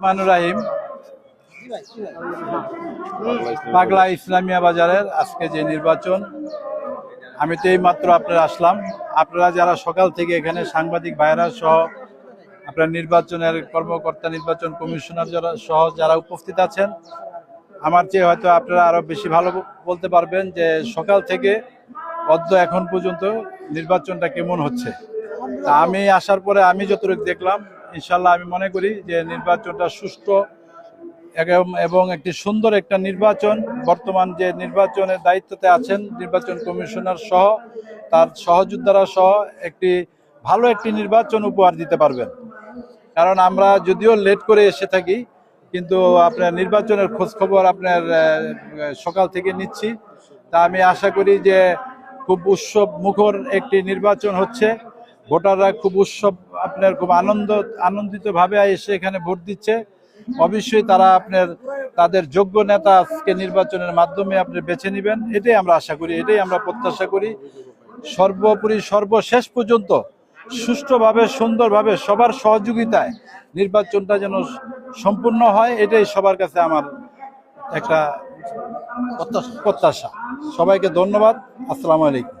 রহমানুর রাহিম। পাগলা ইসলামিয়া বাজারের আজকে যে নির্বাচন, আমি তো এই মাত্র আপনারা আসলাম। আপনারা যারা সকাল থেকে এখানে সাংবাদিক ভাইরা সহ আপনার নির্বাচনের কর্মকর্তা, নির্বাচন কমিশনার যারা সহ যারা উপস্থিত আছেন, আমার চেয়ে হয়তো আপনারা আরও বেশি ভালো বলতে পারবেন যে সকাল থেকে অদ্য এখন পর্যন্ত নির্বাচনটা কেমন হচ্ছে। তা আমি আসার পরে আমি যতটুকু দেখলাম ইনশাল্লাহ আমি মনে করি যে নির্বাচনটা সুষ্ঠু এবং- একটি সুন্দর একটা নির্বাচন। বর্তমান যে নির্বাচনের দায়িত্বতে আছেন নির্বাচন কমিশনার সহ, তার সহযোদ্ধারা সহ একটি ভালো একটি নির্বাচন উপহার দিতে পারবেন। কারণ আমরা যদিও লেট করে এসে থাকি, কিন্তু আপনার নির্বাচনের খোঁজখবর আপনার সকাল থেকে নিচ্ছি। তা আমি আশা করি যে খুব উৎসব মুখর একটি নির্বাচন হচ্ছে। ভোটাররা খুব উৎসব, আপনার খুব আনন্দ আনন্দিত ভাবে এসে এখানে ভোট দিচ্ছে। অবশ্যই তারা আপনার, তাদের যোগ্য নেতা আজকে নির্বাচনের মাধ্যমে আপনি বেছে নেবেন। এটাই আমরা আশা করি, এটাই আমরা প্রত্যাশা করি। সর্বোপরি সর্বশেষ পর্যন্ত সুষ্ঠুভাবে, সুন্দরভাবে সবার সহযোগিতায় নির্বাচনটা যেন সম্পূর্ণ হয়, এটাই সবার কাছে আমার একটা প্রত্যাশা। সবাইকে ধন্যবাদ। আসসালামু আলাইকুম।